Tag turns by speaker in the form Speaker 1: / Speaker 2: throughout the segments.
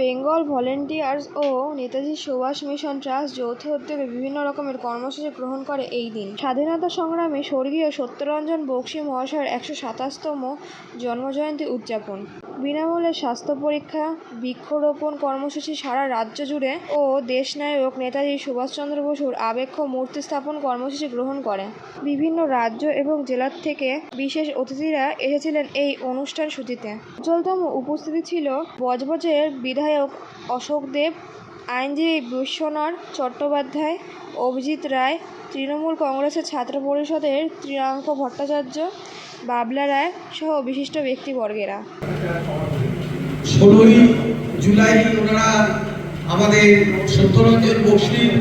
Speaker 1: Bengal volunteers ও Netaji Subhash mission trust যৌথ উদ্যোগে বিভিন্ন রকমের কর্মসূচি গ্রহণ করে এই দিন। স্বাধীনতা সংগ্রামে স্বর্গীয় সত্যরঞ্জন বক্সী মহাশয়ের একশো সাতাশতম জন্মজয়ন্তী উদযাপন। বিনামূল্যে স্বাস্থ্য পরীক্ষা, বৃক্ষরোপণ কর্মসূচি সারা রাজ্য জুড়ে ও দেশনায়ক নেতাজি সুভাষচন্দ্র বসুর আবেক্ষ মূর্তি স্থাপন কর্মসূচি গ্রহণ করে। বিভিন্ন রাজ্য এবং জেলার থেকে বিশেষ অতিথিরা এসেছিলেন এই অনুষ্ঠান সূচিতে। উজ্জ্বলতম উপস্থিতি ছিল বজবজের বিধায়ক অশোক দেব আইনজীবী বিশ্বনাথ চট্টোপাধ্যায় অভিজিৎ রায় তৃণমূল কংগ্রেসের ছাত্র পরিষদের ত্রিয়াঙ্ক ভট্টাচার্য বাবলা রায় সহ বিশিষ্ট ব্যক্তিবর্গেরা।
Speaker 2: ষোলোই জুলাই ওনারা আমাদের সত্যরঞ্জন বক্সির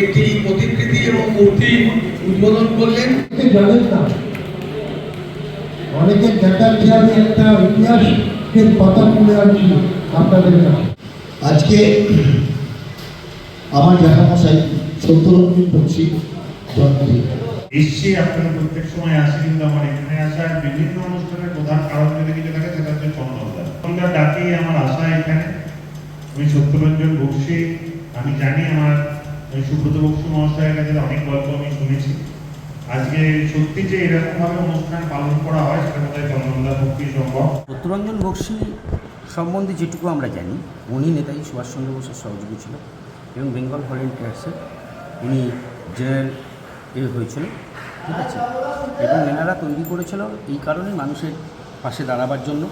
Speaker 2: একটি প্রতিকৃতি এবং মূর্তি উদ্বোধন করলেন।
Speaker 3: অনেকে জানেন না অনেকের দেখার খেয়ালে একটা ইতিহাসের পাতা তুলে আনছি আপনাদের আজকে আমার জ্যাঠামশাই সত্যরঞ্জন বক্সি জন্মদিন।
Speaker 4: এসছি আপনারা প্রত্যেক সময় আসি কিন্তু আমার এখানে আসার বিভিন্ন অনুষ্ঠানের প্রধান কারণ যদি কিছু থাকে সেটা হচ্ছে চন্দনদা চন্দনদার ডাকেই আমার আশা এখানে। আমি সত্যরঞ্জন বক্সি আমি জানি আমার ওই সুব্রত বক্সি মহাশয়ের কাছে অনেক গল্প আমি শুনেছি। আজকে সত্যি যে এরকম ভাবে অনুষ্ঠান পালন করা হয় সেটা বোধহয় চন্দনদার পক্ষেই সম্ভব।
Speaker 5: সত্যরঞ্জন বক্সি সম্বন্ধে যেটুকু আমরা জানি, উনি নেতাজি সুভাষচন্দ্র বোসের সহযোগী ছিল এবং বেঙ্গল ভলেন্টিয়ার্সে উনি জেনারেল এ হয়েছিল, ঠিক আছে? এবং এনারা তৈরি করেছিল এই কারণে মানুষের পাশে দাঁড়াবার জন্য।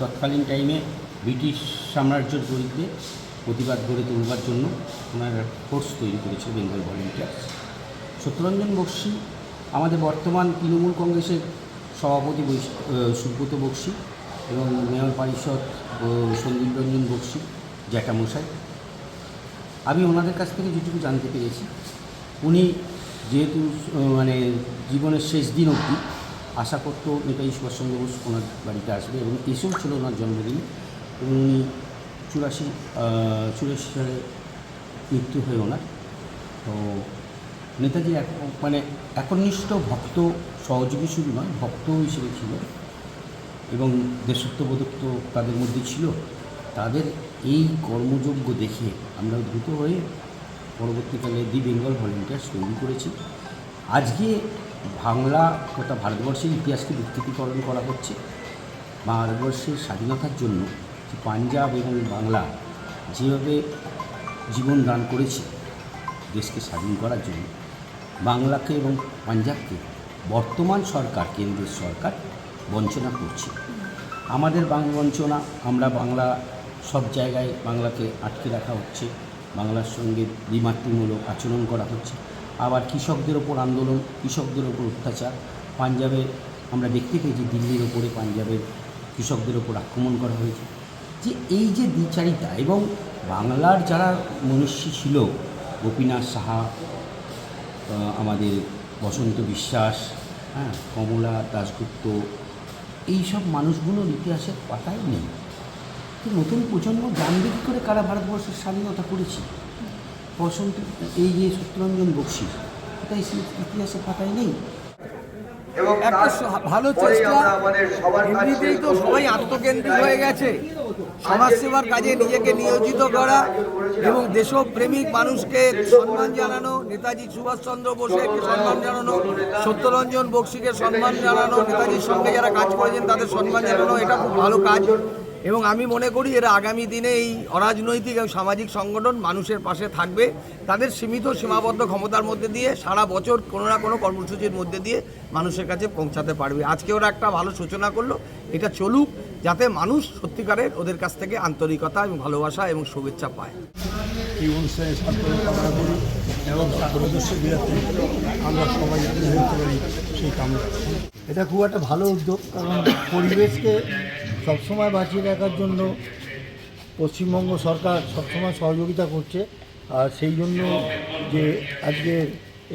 Speaker 5: তৎকালীন টাইমে ব্রিটিশ সাম্রাজ্যের বিরুদ্ধে প্রতিবাদ গড়ে তুলবার জন্য ওনারা ফোর্স তৈরি করেছিল বেঙ্গল ভলেন্টিয়ার্স সত্যরঞ্জন বক্সি, আমাদের বর্তমান তৃণমূল কংগ্রেসের সভাপতি সুব্রত বক্সি এবং মেয়র পরিষদ ও সন্দীপ রঞ্জন বক্সি, জ্যাঠামশাই। আমি ওনাদের কাছ থেকে যেটুকু জানতে পেরেছি, উনি যেহেতু মানে জীবনের শেষ দিন অবধি আশা করতো নেতাজি সুভাষচন্দ্র বোস ওনার বাড়িতে আসবে এবং এসেও ছিল ওনার জন্মদিনে। এবং উনি চুরাশি চুরাশি সালে মৃত্যু হয়ে ওনার। তো নেতাজি এক মানে একনিষ্ঠ ভক্ত সহযোগী শুধু নয় ভক্ত হিসেবে ছিল। এবং দেশত্ববোধক তো তাদের মধ্যে ছিল, তাদের এই কর্মযোগ্য দেখে আমরা দ্রুত হয়ে পরবর্তীকালে দি বেঙ্গল ভলেন্টিয়ার্স তৈরি করেছি। আজকে বাংলা তথা ভারতবর্ষের ইতিহাসকে বিকৃতিকরণ করা হচ্ছে। ভারতবর্ষের স্বাধীনতার জন্য যে পাঞ্জাব এবং বাংলা যেভাবে জীবন দান করেছে দেশকে স্বাধীন করার জন্য, বাংলাকে এবং পাঞ্জাবকে বর্তমান সরকার, কেন্দ্রের সরকার বঞ্চনা করছে। আমাদের বাংলা বঞ্চনা, আমরা বাংলা সব জায়গায় বাংলাকে আটকে রাখা হচ্ছে। বাংলার সঙ্গে দ্বিমাতৃমূলক আচরণ করা হচ্ছে। আবার কৃষকদের ওপর আন্দোলন, কৃষকদের ওপর অত্যাচার। পাঞ্জাবে আমরা দেখতে পেয়েছি দিল্লির ওপরে পাঞ্জাবের কৃষকদের ওপর আক্রমণ করা হয়েছে। যে এই যে দ্বিচারিতা এবং বাংলার যারা মনীষী ছিল, গোপীনাথ সাহা আমাদের বসন্ত বিশ্বাস হ্যাঁ কমলা দাশগুপ্ত এইসব মানুষগুলোর ইতিহাসের পাতায় নেই। তো নতুন প্রজন্ম জানবে কী করে কারা ভারতবর্ষের স্বাধীনতা করেছি? বসন্ত, এই যে সত্যরঞ্জন বক্সি এটা এই ইতিহাসের পাতায় নেই।
Speaker 6: একটা ভালো চেষ্টা এমনিতেই তো সবাই আত্মকেন্দ্রিক হয়ে গেছে। সমাজসেবার কাজে নিজেকে নিয়োজিত করা এবং দেশপ্রেমিক মানুষকে সম্মান জানানো নেতাজি সুভাষচন্দ্র বোসকে সম্মান জানানো সত্যরঞ্জন বক্সিকে সম্মান জানানো নেতাজির সঙ্গে যারা কাজ করেছেন তাদের সম্মান জানানো এটা খুব ভালো কাজ। এবং আমি মনে করি এরা আগামী দিনে এই অরাজনৈতিক এবং সামাজিক সংগঠন মানুষের পাশে থাকবে। তাদের সীমিত সীমাবদ্ধ ক্ষমতার মধ্যে দিয়ে সারা বছর কোনো না কোনো কর্মসূচির মধ্যে দিয়ে মানুষের কাছে পৌঁছাতে পারবে। আজকে ওরা একটা ভালো সূচনা করল। এটা চলুক যাতে মানুষ সত্যিকারের ওদের কাছ থেকে আন্তরিকতা এবং ভালোবাসা এবং শুভেচ্ছা পায়।
Speaker 3: এই অনুষ্ঠানে সার্থক কামনা করি এবং সার্বদর্শী বিরাতে আমরা সবাই হতে পারি সেই কামনা। এটা খুব একটা ভালো উদ্যোগ কারণ পরিবেশকে সবসময় বাঁচিয়ে রাখার জন্য পশ্চিমবঙ্গ সরকার সবসময় সহযোগিতা করছে। আর সেই জন্য যে আজকে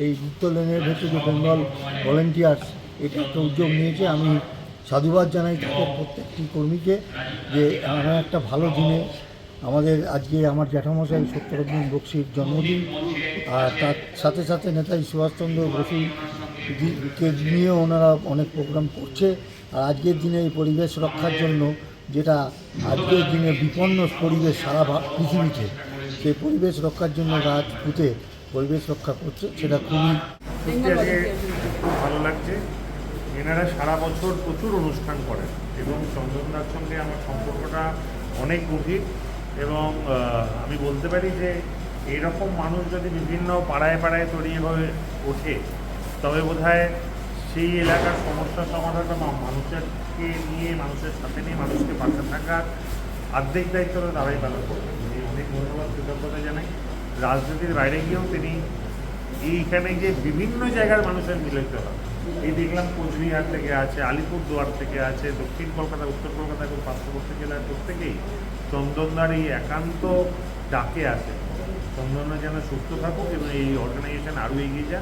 Speaker 3: এই উত্তর লেনের ভেতরে যে বেঙ্গল ভলেন্টিয়ার্স এটা একটা উদ্যোগ নিয়েছে। আমি সাধুবাদ জানাই তাদের প্রত্যেকটি কর্মীকে যে এমন একটা ভালো দিনে আমাদের আজকে আমার জ্যাঠামশাই সত্যরঞ্জন বক্সির জন্মদিন, আর তার সাথে সাথে নেতাজি সুভাষচন্দ্র বসুকে নিয়ে ওনারা অনেক প্রোগ্রাম করছে। আর আজকের দিনে এই পরিবেশ রক্ষার জন্য যেটা আজকের দিনে বিপন্ন পরিবেশ সারা পৃথিবীতে, সেই পরিবেশ রক্ষার জন্য গাছ পুঁতে পরিবেশ রক্ষা করছে, সেটা খুবই
Speaker 4: খুব ভালো লাগছে। এনারা সারা বছর প্রচুর অনুষ্ঠান করেন এবং চন্দনদার সঙ্গে আমার সম্পর্কটা অনেক গভীর এবং আমি বলতে পারি যে এইরকম মানুষ যদি বিভিন্ন পাড়ায় পাড়ায় তৈরি হয়ে ওঠে, তবে বোধহয় সেই এলাকার সমস্যা সমাধানটা মা- মানুষেরকে নিয়ে, মানুষের সাথে নিয়ে মানুষকে পাশে থাকার আর্ধেক দায়িত্বটা তারাই পালন করবেন আমি অনেক ধন্যবাদ, কৃতজ্ঞতা জানাই। রাজনীতির বাইরে গিয়েও তিনি এইখানে যে বিভিন্ন জায়গার মানুষের মিলিত হয় এই দেখলাম কোচবিহার থেকে আছে, আলিপুরদুয়ার থেকে আছে, দক্ষিণ কলকাতা, উত্তর কলকাতা এবং পার্শ্ববর্তী জেলার প্রত্যেকেই চন্দনদার এই একান্ত ডাকে আছে চন্দনদা যেন সুস্থ থাকুক এবং এই অর্গানাইজেশন আরও এগিয়ে যাক।